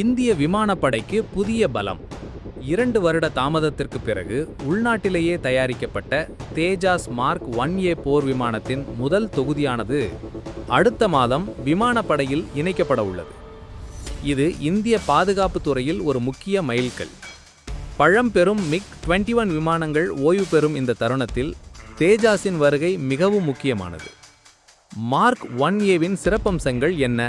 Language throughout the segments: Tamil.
இந்திய விமானப்படைக்கு புதிய பலம். இரண்டு வருட தாமதத்திற்கு பிறகு உள்நாட்டிலேயே தயாரிக்கப்பட்ட தேஜாஸ் மார்க் ஒன் ஏ போர் விமானத்தின் முதல் தொகுதியானது அடுத்த மாதம் விமானப்படையில் இணைக்கப்பட உள்ளது. இது இந்திய பாதுகாப்பு துறையில் ஒரு முக்கிய மைல்கல். பழம்பெரும் மிக் 21 ஒன் விமானங்கள் ஓய்வு பெறும் இந்த தருணத்தில் தேஜாஸின் வருகை மிகவும் முக்கியமானது. மார்க் ஒன் ஏவின் சிறப்பம்சங்கள் என்ன?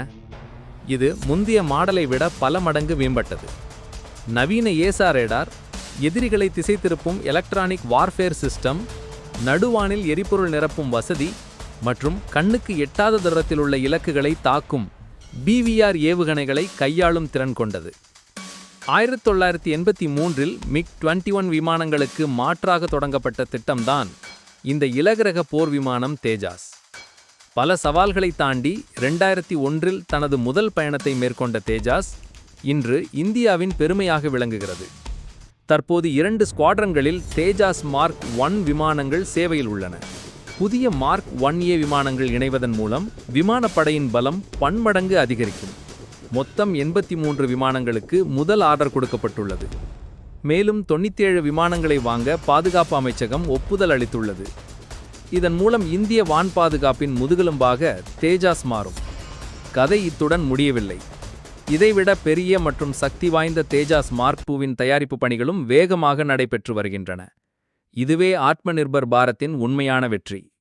இது முந்தைய மாடலை விட பல மடங்கு மேம்பட்டது. நவீன ஏசா ரேடார் எதிரிகளை திசை திருப்பும் எலக்ட்ரானிக் வார்ஃபேர் சிஸ்டம் நடுவானில் எரிபொருள் நிரப்பும் வசதி மற்றும் கண்ணுக்கு எட்டாத தூரத்தில் உள்ள இலக்குகளை தாக்கும் பிவிஆர் ஏவுகணைகளை கையாளும் திறன் கொண்டது. ஆயிரத்தி தொள்ளாயிரத்தி எண்பத்தி மூன்றில் மிக் 21 ஒன் விமானங்களுக்கு மாற்றாக தொடங்கப்பட்ட திட்டம்தான் இந்த இலகுரக போர் விமானம் தேஜாஸ். பல சவால்களை தாண்டி ரெண்டாயிரத்தி ஒன்றில் தனது முதல் பயணத்தை மேற்கொண்ட தேஜாஸ் இன்று இந்தியாவின் பெருமையாக விளங்குகிறது. தற்போது இரண்டு ஸ்குவாட்ரன்களில் தேஜாஸ் மார்க் ஒன் விமானங்கள் சேவையில் உள்ளன. புதிய மார்க் ஒன் ஏ விமானங்கள் இணைவதன் மூலம் விமானப்படையின் பலம் பன்மடங்கு அதிகரிக்கும். மொத்தம் எண்பத்தி மூன்று விமானங்களுக்கு முதல் ஆர்டர் கொடுக்கப்பட்டுள்ளது. மேலும் 97 விமானங்களை வாங்க பாதுகாப்பு அமைச்சகம் ஒப்புதல் அளித்துள்ளது. இதன் மூலம் இந்திய வான் பாதுகாப்பின் முதுகெலும்பாக தேஜாஸ் மாறும். கதை இத்துடன் முடியவில்லை. இதைவிட பெரிய மற்றும் சக்தி வாய்ந்த தேஜாஸ் மார்க் பூவின் தயாரிப்பு பணிகளும் வேகமாக நடைபெற்று வருகின்றன. இதுவே ஆத்ம நிர்பர் பாரத்தின் உண்மையான வெற்றி.